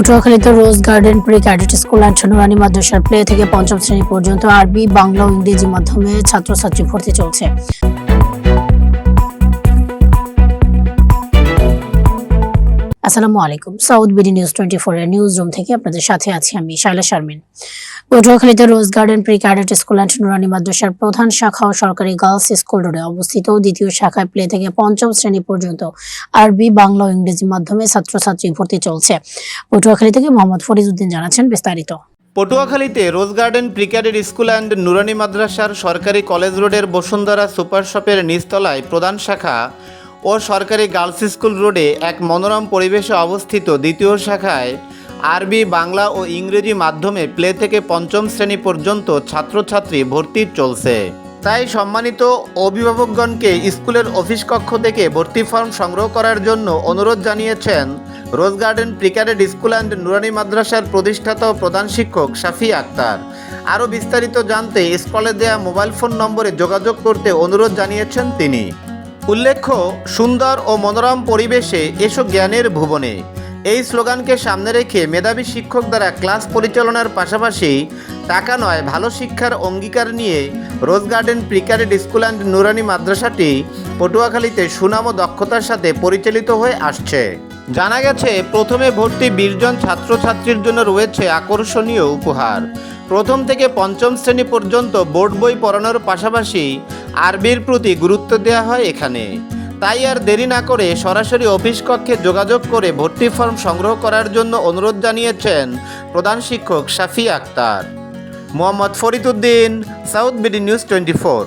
পটুয়াখালীতে Rose Garden Pre Cadet School and Nurani মাদ্রাসার play থেকে পঞ্চম শ্রেণি পর্যন্ত আরবি, বাংলা ও ইংরেজি মাধ্যমে ছাত্রছাত্রী ভর্তি চলছে। আসসালামু আলাইকুম। South BD News Twenty Four এর নিউজ রুম থেকে আপনাদের সাথে আছি আমি Shaila Sharmin. পটুয়াখালীতে Rose Garden, Pre Cadet School and Nurani মাদ্রাসার প্রধান শাখা ও সরকারি গার্লস স্কুল রোডে অবস্থিত দ্বিতীয় শাখায় প্লে থেকে পঞ্চম শ্রেণি পর্যন্ত আরবি, বাংলা ও ইংরেজি মাধ্যমে ছাত্রছাত্রী ভর্তি চলছে। পটুয়াখালী থেকে মোহাম্মদ ফরিজউদ্দিন জানাচ্ছেন বিস্তারিত। পটুয়াখালীতে Rose Garden Pre Cadet School and Nurani মাদ্রাসার সরকারি কলেজ রোডের বসুন্ধরা সুপার শপের নিচতলায় প্রধান শাখা ও সরকারি গার্লস স্কুল রোডে এক মনোরম পরিবেশে অবস্থিত দ্বিতীয় শাখায় আরবি, বাংলা ও ইংরেজি মাধ্যমে প্লে থেকে পঞ্চম শ্রেণি পর্যন্ত ছাত্রছাত্রী ভর্তি চলছে। তাই সম্মানিত অভিভাবকগণকে স্কুলের অফিস কক্ষ থেকে ভর্তি ফর্ম সংগ্রহ করার জন্য অনুরোধ জানিয়েছেন Rose Garden Pre Cadet School and Nurani মাদ্রাসার প্রতিষ্ঠাতা ও প্রধান শিক্ষক শাফি আক্তার। আরও বিস্তারিত জানতে স্কলে দেয়া মোবাইল ফোন নম্বরে যোগাযোগ করতে অনুরোধ জানিয়েছেন তিনি। উল্লেখ্য, সুন্দর ও মনোরম পরিবেশে এসো জ্ঞানের ভুবনে। এই স্লোগানকে সামনে রেখে মেধাবী শিক্ষক দ্বারা ক্লাস পরিচালনার পাশাপাশি টাকা নয়, ভালো শিক্ষার অঙ্গীকার নিয়ে Rose Garden Pre Cadet School and Nurani মাদ্রাসাটি পটুয়াখালীতে সুনাম ও দক্ষতার সাথে পরিচালিত হয়ে আসছে। জানা গেছে, প্রথমে ভর্তি বিশজন ছাত্রছাত্রীর জন্য রয়েছে আকর্ষণীয় উপহার। প্রথম থেকে পঞ্চম শ্রেণি পর্যন্ত বোর্ড বই পড়ানোর পাশাপাশি আরবির প্রতি গুরুত্ব দেওয়া হয় এখানে। তাই আর দেরি না করে সরাসরি অফিস কক্ষে যোগাযোগ করে ভর্তি ফর্ম সংগ্রহ করার জন্য অনুরোধ জানিয়েছেন প্রধান শিক্ষক Shafi Akhtar. Mohammad Fariduddin South BD News Twenty Four.